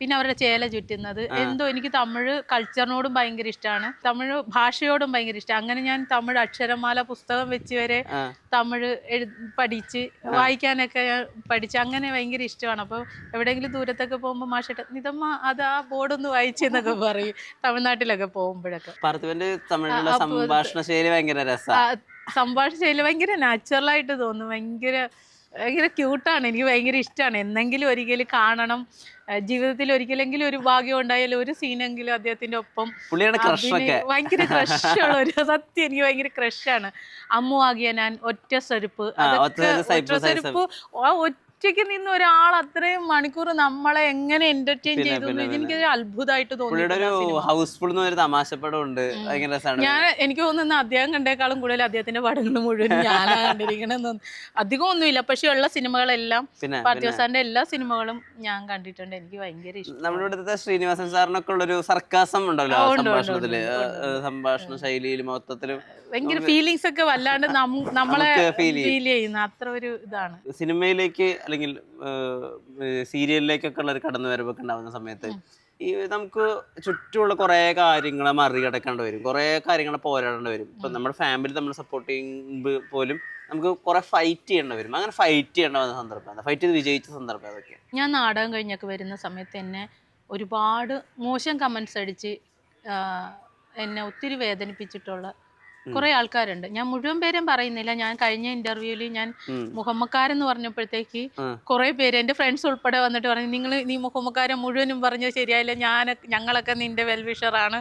പിന്നെ അവരുടെ ചേല ചുറ്റുന്നത്. എന്തോ എനിക്ക് തമിഴ് കൾച്ചറിനോടും ഭയങ്കര ഇഷ്ടമാണ് തമിഴ് ഭാഷയോടും ഭയങ്കര ഇഷ്ടം. അങ്ങനെ ഞാൻ തമിഴ് അക്ഷരമാല പുസ്തകം വെച്ച് വരെ തമിഴ് എഴു പഠിച്ച് വായിക്കാനൊക്കെ ഞാൻ പഠിച്ച് അങ്ങനെ ഭയങ്കര ഇഷ്ടമാണ് അപ്പോൾ എവിടെയെങ്കിലും ദൂരത്തൊക്കെ പോകുമ്പോൾ മാഷട്ട നിതമ്മ അത് ആ ബോർഡൊന്ന് വായിച്ചെന്നൊക്കെ പറയും. തമിഴ്നാട്ടിലൊക്കെ പോകുമ്പോഴൊക്കെ. പാർത്ഥിവന്റെ തമിഴിലുള്ള സംഭാഷണ ശൈലി ഭയങ്കര രസമാണ് സംഭാഷണ ശൈലി ഭയങ്കര നാച്ചുറലായിട്ട് തോന്നും. ഭയങ്കര ഭയങ്കര ക്യൂട്ടാണ് എനിക്ക് ഭയങ്കര ഇഷ്ടമാണ്. എന്നെങ്കിലും ഒരിക്കലും കാണണം. ജീവിതത്തിൽ ഒരിക്കലെങ്കിലും ഒരു ഭാഗ്യം ഉണ്ടായാലും ഒരു സീനെങ്കിലും അദ്ദേഹത്തിന്റെ ഒപ്പം ഭയങ്കര ക്രഷുള്ള ഒരു സത്യം എനിക്ക് ഭയങ്കര ക്രഷാണ് അമ്മു ആകിയ ഞാൻ ഒറ്റ സ്വരുപ്പ് ഒറ്റ സ്വരുപ്പ്, ഒറ്റ ആ ഒറ്റയ്ക്ക് നിന്ന് ഒരാൾ അത്രയും മണിക്കൂർ നമ്മളെ എങ്ങനെ എന്റർടൈൻ ചെയ്തു എനിക്ക് അത്ഭുതമായിട്ട് തോന്നി ഹൗസ്ഫുൾ എന്നൊരു തമാശപ്പടം ഉണ്ട്. ഞാൻ എനിക്ക് തോന്നുന്നു അദ്ദേഹം കണ്ടേക്കാളും കൂടുതൽ അദ്ദേഹത്തിന്റെ പടങ്ങൾ മുഴുവൻ ഞാനാ കണ്ടിരിക്കണെന്ന് അധികം ഒന്നുമില്ല. പക്ഷെ ഉള്ള സിനിമകളെല്ലാം പിന്നെ പാർത്ഥിവസാറിന്റെ എല്ലാ സിനിമകളും ഞാൻ കണ്ടിട്ടുണ്ട്. എനിക്ക് ഭയങ്കര ഇഷ്ടം. നമ്മുടെ ഇവിടുത്തെ ശ്രീനിവാസൻ സാറിനൊക്കെ ഉള്ള ഒരു സർക്കാസം ഉണ്ടല്ലോ സംഭാഷണത്തിൽ. സംഭാഷണ ശൈലിയിൽ മൊത്തത്തിലും ഭയങ്കര ഫീലിങ്സ് ഒക്കെ വല്ലാണ്ട് നമ്മളെ. ഫീൽ ചെയ്യുന്ന അത്ര ഒരു ഇതാണ്. സിനിമയിലേക്ക് അല്ലെങ്കിൽ സീരിയലിലേക്കൊക്കെ ഉള്ള ഒരു കടന്നു വരവൊക്കെ ഉണ്ടാവുന്ന സമയത്ത് ഈ നമുക്ക് ചുറ്റുമുള്ള കുറേ കാര്യങ്ങളെ മറികടക്കേണ്ടി വരും. കുറേ കാര്യങ്ങളെ പോരാടേണ്ടി വരും. ഇപ്പൊ നമ്മുടെ ഫാമിലി നമ്മൾ സപ്പോർട്ട് ചെയ്യുമ്പോൾ പോലും നമുക്ക് കുറെ ഫൈറ്റ് ചെയ്യേണ്ടി വരും. അങ്ങനെ ഫൈറ്റ് ചെയ്യേണ്ട വന്ന സന്ദർഭം ഫൈറ്റ് ചെയ്ത് വിജയിച്ച സന്ദർഭം അതൊക്കെ ഞാൻ നാടകം കഴിഞ്ഞൊക്കെ വരുന്ന സമയത്ത് എന്നെ ഒരുപാട് മോശം കമൻസ് അടിച്ച് എന്നെ ഒത്തിരി വേദനിപ്പിച്ചിട്ടുള്ള കുറെ ആൾക്കാരുണ്ട്. ഞാൻ മുഴുവൻ പേരും പറയുന്നില്ല. ഞാൻ കഴിഞ്ഞ ഇന്റർവ്യൂവിൽ ഞാൻ മുഹമ്മക്കാരൻ എന്ന് പറഞ്ഞപ്പോഴത്തേക്ക്. കുറെ പേര് എന്റെ ഫ്രണ്ട്സ് ഉൾപ്പെടെ വന്നിട്ട് പറഞ്ഞു നിങ്ങൾ നീ മുഹമ്മക്കാരൻ മുഴുവനും പറഞ്ഞത് ശരിയായില്ല. ഞാൻ ഞങ്ങളൊക്കെ നിന്റെ വെൽവിഷറാണ്.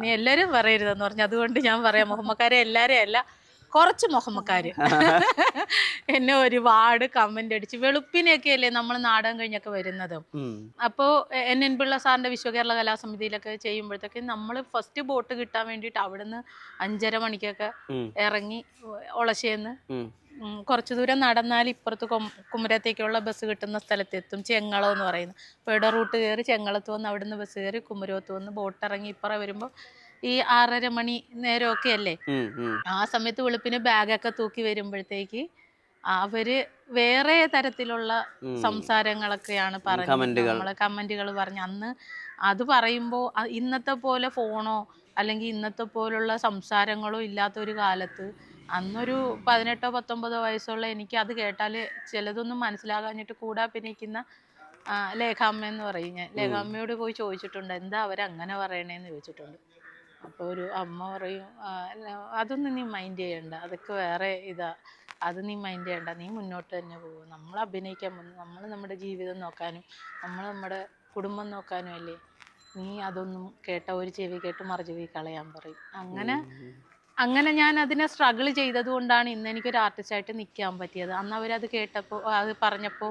നീ എല്ലാവരും പറയരുതെന്ന് പറഞ്ഞു. അതുകൊണ്ട് ഞാൻ പറയാം മുഹമ്മക്കാരെ എല്ലാവരെയും അല്ല. കുറച്ച് മുഹമ്മക്കാര്. എന്നെ ഒരുപാട് കമന്റ് അടിച്ച് വെളുപ്പിനെയൊക്കെ അല്ലേ നമ്മൾ നാടകം കഴിഞ്ഞൊക്കെ വരുന്നത്. അപ്പോ അപ്പോൾ എൻ എൻ പിള്ള സാറിന്റെ വിശ്വകേരള കലാസമിതിയിലൊക്കെ ചെയ്യുമ്പോഴത്തേക്ക് നമ്മൾ ഫസ്റ്റ് ബോട്ട് കിട്ടാൻ വേണ്ടിയിട്ട് അവിടുന്ന് അഞ്ചര മണിക്കൊക്കെ. ഇറങ്ങി ഒളശേന്ന് കുറച്ചു ദൂരം നടന്നാൽ ഇപ്പുറത്ത് കുമരത്തേക്കുള്ള ബസ് കിട്ടുന്ന സ്ഥലത്തെത്തും ചെങ്ങളം എന്ന് പറയുന്നത് പേട റൂട്ട് കയറി ചെങ്ങളത്ത് വന്ന് അവിടുന്ന് ബസ് കയറി കുമരകത്ത് വന്ന് ബോട്ട് ഇറങ്ങി ഇപ്പുറം വരുമ്പോൾ ഈ ആറര മണി നേരമൊക്കെ അല്ലേ. ആ സമയത്ത് വെളുപ്പിന് ബാഗൊക്കെ തൂക്കി വരുമ്പോഴത്തേക്ക് അവർ വേറെ തരത്തിലുള്ള സംസാരങ്ങളൊക്കെയാണ് പറഞ്ഞത്. നമ്മൾ കമന്റുകൾ പറഞ്ഞു അന്ന് അത് പറയുമ്പോ ഇന്നത്തെ പോലെ ഫോണോ അല്ലെങ്കിൽ ഇന്നത്തെ പോലുള്ള സംസാരങ്ങളോ ഇല്ലാത്ത ഒരു കാലത്ത് അന്നൊരു പതിനെട്ടോ പത്തൊമ്പതോ വയസ്സുള്ള എനിക്ക് അത് കേട്ടാൽ ചിലതൊന്നും മനസ്സിലാകാഞ്ഞിട്ട് കൂടെ അഭിനയിക്കുന്ന ലേഖാമ്മ എന്ന് പറയും ഞാൻ. ലേഖാമ്മയോട് പോയി ചോദിച്ചിട്ടുണ്ട് എന്താ അവരങ്ങനെ പറയണേന്ന്? ചോദിച്ചിട്ടുണ്ട്. അപ്പോൾ ഒരു അമ്മ പറയും അതൊന്നും നീ മൈൻഡ് ചെയ്യണ്ട. അതൊക്കെ വേറെ ഇതാ. അത് നീ മൈൻഡ് ചെയ്യണ്ട. നീ മുന്നോട്ട് തന്നെ പോകും. നമ്മൾ അഭിനയിക്കാൻ പോകുന്നു നമ്മൾ നമ്മുടെ ജീവിതം നോക്കാനും നമ്മൾ നമ്മുടെ കുടുംബം നോക്കാനും അല്ലേ? നീ അതൊന്നും കേട്ട ഒരു ചെവി കേട്ട് മറു ചെവി കളയാൻ പറയും. അങ്ങനെ അങ്ങനെ ഞാൻ അതിനെ സ്ട്രഗിൾ ചെയ്തത് കൊണ്ടാണ് ഇന്ന് എനിക്കൊരു ആർട്ടിസ്റ്റായിട്ട് നിൽക്കാൻ പറ്റിയത്. അന്ന് അവരത് കേട്ടപ്പോൾ അത് പറഞ്ഞപ്പോൾ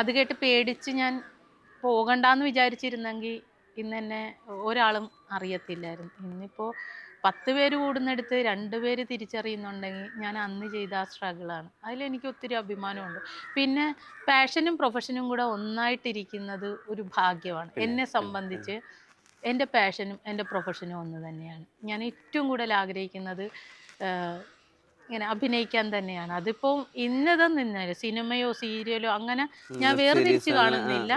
അത് കേട്ട് പേടിച്ച് ഞാൻ പോകണ്ടെന്ന് വിചാരിച്ചിരുന്നെങ്കിൽ ഇന്ന് എന്നെ ഒരാളും അറിയത്തില്ലായിരുന്നു. ഇന്നിപ്പോൾ പത്ത് പേര് കൂടുന്നിടത്ത് രണ്ട് പേര് തിരിച്ചറിയുന്നുണ്ടെങ്കിൽ ഞാൻ അന്ന് ചെയ്ത ആ സ്ട്രഗിളാണ്. അതിലെനിക്ക് ഒത്തിരി അഭിമാനമുണ്ട്. പിന്നെ പാഷനും പ്രൊഫഷനും കൂടെ ഒന്നായിട്ടിരിക്കുന്നത് ഒരു ഭാഗ്യമാണ്. എന്നെ സംബന്ധിച്ച് എന്റെ പാഷനും എന്റെ പ്രൊഫഷനും ഒന്ന് തന്നെയാണ്. ഞാൻ ഏറ്റവും കൂടുതൽ ആഗ്രഹിക്കുന്നത് ഇങ്ങനെ അഭിനയിക്കാൻ തന്നെയാണ്. അതിപ്പോൾ ഇന്നതെന്ന് നിന്നാലും സിനിമയോ സീരിയലോ അങ്ങനെ ഞാൻ വേർതിരിച്ച് കാണുന്നില്ല.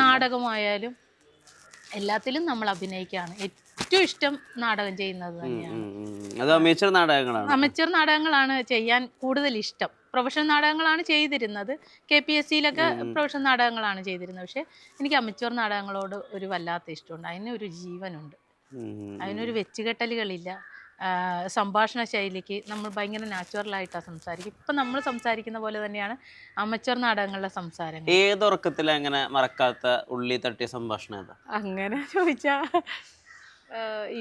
നാടകമായാലും എല്ലാത്തിലും നമ്മൾ അഭിനയിക്കുകയാണ് ഏറ്റവും ഇഷ്ടം നാടകം ചെയ്യുന്നത് തന്നെയാണ്. അമേച്ചർ നാടകങ്ങളാണ്. അമച്ചർ നാടകങ്ങളാണ് ചെയ്യാൻ കൂടുതൽ ഇഷ്ടം. പ്രൊഫഷണൽ നാടകങ്ങളാണ് ചെയ്തിരുന്നത്. കെ പി എസ് സിയിലൊക്കെ പ്രൊഫഷണൽ നാടകങ്ങളാണ് ചെയ്തിരുന്നത്. പക്ഷെ എനിക്ക് അമേച്ചർ നാടകങ്ങളോട് ഒരു വല്ലാത്ത ഇഷ്ടമുണ്ട്. അതിന് ഒരു ജീവനുണ്ട്. അതിനൊരു വെച്ചുകെട്ടലുകളില്ല. സംഭാഷണ ശൈലിക്ക് നമ്മൾ ഭയങ്കര നാച്ചുറലായിട്ടാണ് സംസാരിക്കും. ഇപ്പം നമ്മൾ സംസാരിക്കുന്ന പോലെ തന്നെയാണ് അമച്ചർ നാടകങ്ങളിലെ സംസാരം ഏതൊറക്കത്തിൽ അങ്ങനെ മറക്കാത്ത ഉള്ളി തട്ടിയ സംഭാഷണം ഏതാ? അങ്ങനെ ചോദിച്ചാ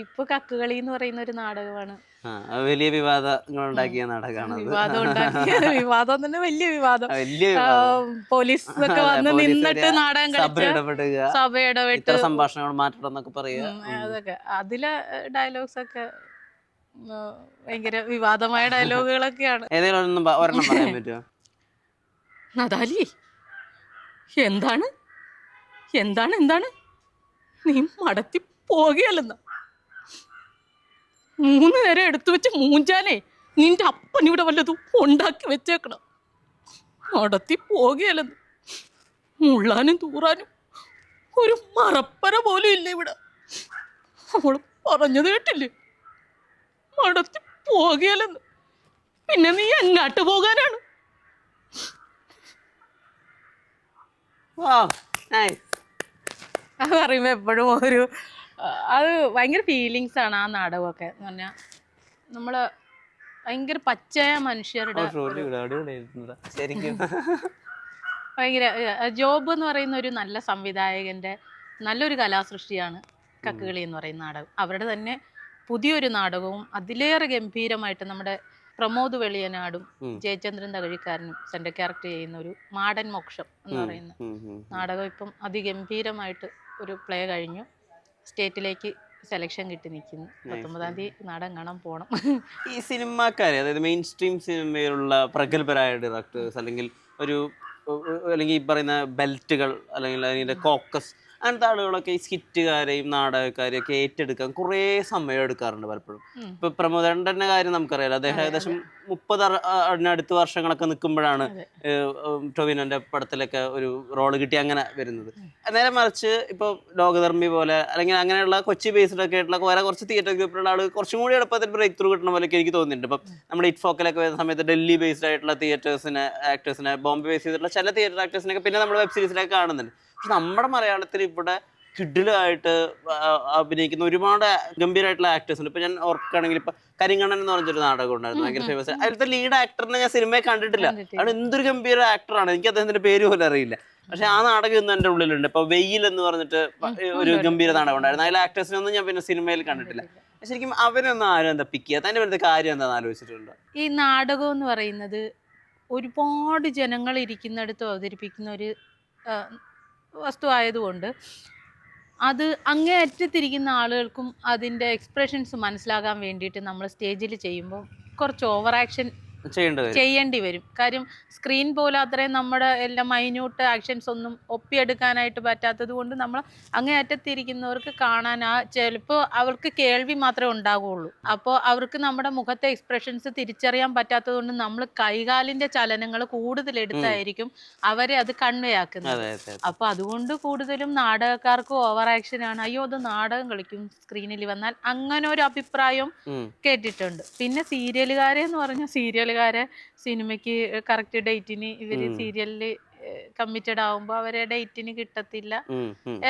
ഇപ്പൊ കക്കുകളി എന്ന് പറയുന്ന ഒരു നാടകമാണ്. വലിയ വിവാദങ്ങൾ ഉണ്ടാക്കിയ നാടകമാണ് വിവാദം ഉണ്ടാക്കിയ വിവാദം തന്നെ വലിയ വിവാദം. പോലീസ് ഒക്കെ വന്ന് നിന്നിട്ട് നാടകം സഭ ഇടപെട്ട് സംഭാഷണങ്ങൾ മാറ്റണം എന്നൊക്കെ പറയുക. അതൊക്കെ. അതിലെ ഡയലോഗ്സ് ഒക്കെ ഭയങ്കര വിവാദമായ ഡയലോഗുകളൊക്കെയാണ്. ഏതെങ്കിലും ഒരെണ്ണം ഒരെണ്ണം പറയാൻ പറ്റുമോ നദാലി എന്താണ്? എന്താണ് എന്താണ്? നീ മടത്തി പോകുകയല്ലെന്ന മൂന്ന് നേരം എടുത്തു വെച്ച് മൂഞ്ചാലേ നിന്റെ അപ്പൻ ഇവിടെ വല്ലതും ഉണ്ടാക്കി വെച്ചേക്കണം. മടത്തി പോകുകയല്ലെന്ന് മുള്ളാനും തൂറാനും ഒരു മറപ്പര പോലും ഇല്ല ഇവിടെ. അവൾ പറഞ്ഞത് കേട്ടില്ലേ? മടത്തി പോകയല്ലെന്ന് പിന്നെ നീ എങ്ങാട്ട് പോകാനാണ്. അത് പറയുമ്പോൾ എപ്പോഴും ഒരു അത് ഭയങ്കര ഫീലിങ്സ് ആണ് ആ നാടകമൊക്കെ എന്ന് പറഞ്ഞാൽ നമ്മൾ ഭയങ്കര പച്ചയായ മനുഷ്യരുടെ ഭയങ്കര ജോബ് എന്ന് പറയുന്ന ഒരു നല്ല സംവിധായകന്റെ നല്ലൊരു കലാസൃഷ്ടിയാണ് കക്കുകളി എന്ന് പറയുന്ന നാടകം. അവരുടെ തന്നെ പുതിയൊരു നാടകവും അതിലേറെ ഗംഭീരമായിട്ട് നമ്മുടെ പ്രമോദ് വെളിയനാടും ജയചന്ദ്രൻ തകഴിക്കാരനും തന്റെ ക്യാരക്ടർ ചെയ്യുന്ന ഒരു മാടൻ മോക്ഷം എന്ന് പറയുന്ന. നാടകം ഇപ്പം അതിഗംഭീരമായിട്ട് ഒരു പ്ലേ കഴിഞ്ഞു. സ്റ്റേറ്റിലേക്ക് സെലക്ഷൻ കിട്ടി നിൽക്കുന്നു. പത്തൊമ്പതാം തീയതി നാടകം കാണാൻ പോകണം ഈ സിനിമാക്കാരെ അതായത് മെയിൻ സ്ട്രീം സിനിമയിലുള്ള പ്രഗത്ഭരായ ഡയറക്ടേഴ്സ് അല്ലെങ്കിൽ ഒരു അല്ലെങ്കിൽ ഈ പറയുന്ന ബെൽറ്റുകൾ അല്ലെങ്കിൽ അതിന്റെ കോക്കസ് അങ്ങനത്തെ ആളുകളൊക്കെ ഈ സ്കിറ്റുകാരെയും നാടകക്കാരെയും ഒക്കെ ഏറ്റെടുക്കാൻ കുറേ സമയം എടുക്കാറുണ്ട് പലപ്പോഴും. ഇപ്പൊ പ്രമോദന്റെ കാര്യം നമുക്കറിയാലോ. അദ്ദേഹം ഏകദേശം മുപ്പത് അടുത്ത വർഷങ്ങളൊക്കെ നിൽക്കുമ്പോഴാണ്. ടൊവിനോന്റെ പടത്തിലൊക്കെ ഒരു റോൾ കിട്ടി അങ്ങനെ വരുന്നത്. നേരെ മറിച്ച് ഇപ്പോൾ ലോകധർമ്മി പോലെ അല്ലെങ്കിൽ അങ്ങനെയുള്ള കൊച്ചി ബേസ്ഡ് ഒക്കെ ആയിട്ടുള്ള വേറെ കുറച്ച് തിയേറ്റർ ഗ്രൂപ്പിലുള്ള ആൾ കുറച്ചും കൂടി എളുപ്പത്തിൽ ബ്രേക്ക് ത്രൂ കിട്ടണ പോലെയൊക്കെ എനിക്ക് തോന്നിയിട്ടുണ്ട് ഇപ്പം നമ്മുടെ ഇറ്റ് ഫോക്കലൊക്കെ വരുന്ന സമയത്ത് ഡൽഹി ബേസ്ഡ് ആയിട്ടുള്ള തിയേറ്റേഴ്സിനെ ആക്ടേഴ്സിനെ ബോംബെ ബേസ് ചെയ്തിട്ടുള്ള ചില തിയേറ്റർ ആക്ടേഴ്സിനൊക്കെ പിന്നെ നമ്മൾ വെബ് സീരീസിലൊക്കെ കാണുന്നുണ്ട്. പക്ഷെ നമ്മുടെ മലയാളത്തിൽ ഇവിടെ കിഡിലായിട്ട് അഭിനയിക്കുന്ന ഒരുപാട് ഗംഭീരമായിട്ടുള്ള ആക്ടേഴ്സ് ഉണ്ട്. ഇപ്പൊ ഞാൻ ഓർക്കുകയാണെങ്കിൽ ഇപ്പൊ കരിങ്കണ്ണൻ എന്ന് പറഞ്ഞൊരു നാടകം ഉണ്ടായിരുന്നു ഭയങ്കര ഫേമസ് അതിലത്തെ ലീഡ് ആക്ടറിനെ ഞാൻ സിനിമയെ കണ്ടിട്ടില്ല. അവിടെ എന്തൊരു ഗംഭീര ആക്ടറാണ് എനിക്ക് അദ്ദേഹത്തിന്റെ പേര് പോലും അറിയില്ല. പക്ഷെ ആ നാടകം ഇന്ന് എന്റെ ഉള്ളിലുണ്ട്. ഇപ്പൊ വെയിൽ എന്ന് പറഞ്ഞിട്ട് ഒരു ഗംഭീര നാടകം ഉണ്ടായിരുന്നു അതിലെ ആക്ടേഴ്സിനൊന്നും ഞാൻ പിന്നെ സിനിമയിൽ കണ്ടിട്ടില്ല. ശരിക്കും അവരൊന്നും ആരും എന്താ പിക്ക് ചെയ്യാത്ത? അതിന്റെ അടുത്ത കാര്യം എന്താണെന്ന് ആലോചിച്ചിട്ടുണ്ട്? ഈ നാടകം എന്ന് പറയുന്നത് ഒരുപാട് ജനങ്ങൾ ഇരിക്കുന്നിടത്ത് അവതരിപ്പിക്കുന്ന ഒരു വസ്തു ആയതുകൊണ്ട് അത് അങ്ങേ അറ്റത്തിരിക്കുന്ന ആളുകൾക്കും അതിന്റെ എക്സ്പ്രഷൻസ് മനസ്സിലാകാൻ വേണ്ടിയിട്ട് നമ്മൾ സ്റ്റേജിൽ ചെയ്യുമ്പോൾ കുറച്ച് ഓവർ ആക്ഷൻ ചെയ്യേണ്ടി വരും. കാര്യം സ്ക്രീൻ പോലെ അത്രയും നമ്മുടെ എല്ലാ മൈന്യൂട്ട് ആക്ഷൻസ് ഒന്നും ഒപ്പിയെടുക്കാനായിട്ട് പറ്റാത്തത് കൊണ്ട് നമ്മൾ അങ്ങേ അറ്റത്തിരിക്കുന്നവർക്ക് കാണാൻ ആ ചിലപ്പോൾ അവർക്ക് കേൾവി മാത്രമേ ഉണ്ടാകുള്ളൂ അപ്പോൾ അവർക്ക് നമ്മുടെ മുഖത്തെ എക്സ്പ്രഷൻസ് തിരിച്ചറിയാൻ പറ്റാത്തത് കൊണ്ട് നമ്മൾ കൈകാലിന്റെ ചലനങ്ങൾ കൂടുതൽ എടുത്തായിരിക്കും അവരെ അത് കൺവേ ആക്കുന്നത്. അപ്പോൾ അതുകൊണ്ട് കൂടുതലും നാടകക്കാർക്ക് ഓവർ ആക്ഷൻ ആണ്. അയ്യോ അത് നാടകം കളിക്കും സ്ക്രീനിൽ വന്നാൽ. അങ്ങനെ ഒരു അഭിപ്രായം കേട്ടിട്ടുണ്ട്. പിന്നെ സീരിയലുകാരെ എന്ന് പറഞ്ഞാൽ സീരിയലുകാരെ സിനിമയ്ക്ക് കറക്റ്റ് ഡേറ്റിന് ഇവർ സീരിയലിൽ സീരിയലിൽ കമ്മിറ്റഡ് ആവുമ്പോൾ അവരെ ഡേറ്റിന് കിട്ടത്തില്ല.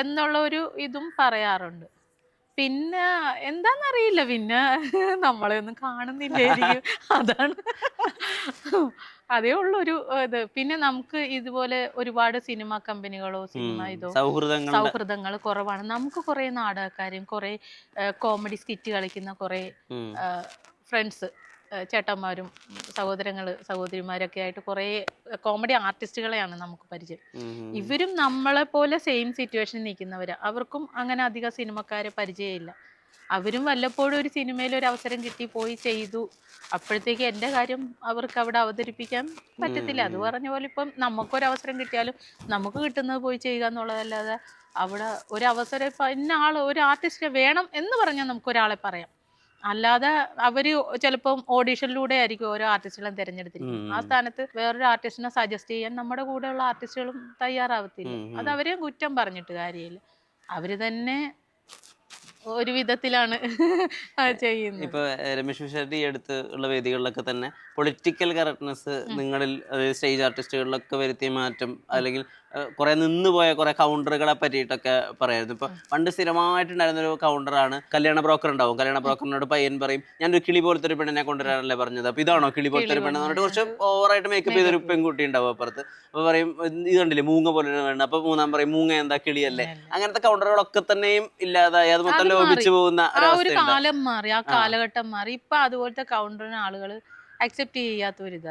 എന്നുള്ള ഒരു ഇതും പറയാറുണ്ട്. പിന്നെ എന്താന്നറിയില്ല പിന്നെ നമ്മളെ ഒന്നും കാണുന്നില്ലായിരിക്കും അതാണ് അതേ ഉള്ളൊരു ഇത്. പിന്നെ നമുക്ക് ഇതുപോലെ ഒരുപാട് സിനിമ കമ്പനികളോ സിനിമ. ഇതോ സൗഹൃദങ്ങൾ കുറവാണ്. നമുക്ക് കുറെ നാടകക്കാരും കുറെ കോമഡി സ്കിറ്റ് കളിക്കുന്ന കുറെ ഫ്രണ്ട്സ് ചേട്ടന്മാരും സഹോദരങ്ങൾ സഹോദരിമാരൊക്കെ ആയിട്ട് കുറേ കോമഡി ആർട്ടിസ്റ്റുകളെയാണ് നമുക്ക് പരിചയം. ഇവരും നമ്മളെ പോലെ സെയിം സിറ്റുവേഷനിൽ നിൽക്കുന്നവരാ. അവർക്കും അങ്ങനെ അധികം സിനിമക്കാരെ പരിചയമില്ല. അവരും വല്ലപ്പോഴും ഒരു സിനിമയിൽ ഒരു അവസരം കിട്ടി പോയി ചെയ്തു. അപ്പോഴത്തേക്ക് എന്റെ കാര്യം അവർക്ക് അവിടെ അവതരിപ്പിക്കാൻ പറ്റത്തില്ല. അത് പറഞ്ഞ പോലെ ഇപ്പം നമുക്കൊരു അവസരം കിട്ടിയാലും നമുക്ക് കിട്ടുന്നത് പോയി ചെയ്യുക എന്നുള്ളതല്ലാതെ അവിടെ ഒരു അവസരം ഇപ്പം ഇന്ന ആൾ ഒരു ആർട്ടിസ്റ്റ് വേണം എന്ന് പറഞ്ഞാൽ നമുക്ക് ഒരാളെ പറയാം. അല്ലാതെ അവർ ചിലപ്പം ഓഡീഷനിലൂടെ ആയിരിക്കും ഓരോ ആർട്ടിസ്റ്റുകളെ തിരഞ്ഞെടുത്തിരിക്കുന്നത് ആ. സ്ഥാനത്ത് വേറൊരു ആർട്ടിസ്റ്റിനെ സജസ്റ്റ് ചെയ്യാൻ നമ്മുടെ കൂടെയുള്ള ആർട്ടിസ്റ്റുകളും തയ്യാറാവത്തില്ല. അത് അവരെയും കുറ്റം പറഞ്ഞിട്ട് കാര്യമില്ല അവർ തന്നെ ഒരു വിധത്തിലാണ് ചെയ്യുന്നത്. ഇപ്പൊ രമേശ് രമേശ് ഈ അടുത്ത് ഉള്ള വേദികളിലൊക്കെ തന്നെ പൊളിറ്റിക്കൽ കറക്റ്റ്നെസ് നിങ്ങളിൽ അതായത് സ്റ്റേജ് ആർട്ടിസ്റ്റുകളിലൊക്കെ വരുത്തിയ മാറ്റം അല്ലെങ്കിൽ കുറെ നിന്നുപോയ കുറെ കൗണ്ടറുകളെ പറ്റിയിട്ടൊക്കെ പറയായിരുന്നു. ഇപ്പൊ പണ്ട് സ്ഥിരമായിട്ടുണ്ടായിരുന്ന ഒരു കൗണ്ടറാണ് കല്യാണ ബ്രോക്കർ ഉണ്ടാവും. കല്യാണ ബ്രോക്കറിനോട് പയ്യൻ പറയും ഞാൻ ഒരു കിളി പോലത്തെ ഒരു പെണ്ണിനെ കൊണ്ടുവരാനല്ലേ പറഞ്ഞത്? അപ്പൊ ഇതാണോ കിളി പോലത്തെ ഒരു പെണ്ണ് എന്ന് പറഞ്ഞിട്ട് കുറച്ച് ഓവറായിട്ട് മേക്കപ്പ് ചെയ്തൊരു പെൺകുട്ടി ഉണ്ടാവും അപ്പുറത്ത്. അപ്പൊ പറയും ഇത് കണ്ടില്ലേ മൂങ്ങ പോലെ പെണ്ണ്? അപ്പൊ മൂന്നാം പറയും മൂങ്ങ എന്താ കിളിയല്ലേ? അങ്ങനത്തെ കൗണ്ടറുകളൊക്കെ തന്നെയും ഇല്ലാതായി. അത് മൊത്തം ലോപിച്ചു. പോകുന്ന ആ ഒരു കാലം മാറി ആ കാലഘട്ടം മാറി. ഇപ്പൊ അതുപോലത്തെ കൗണ്ടറിന് ആളുകൾ അക്സെപ്റ്റ് ചെയ്യാത്ത ഒരു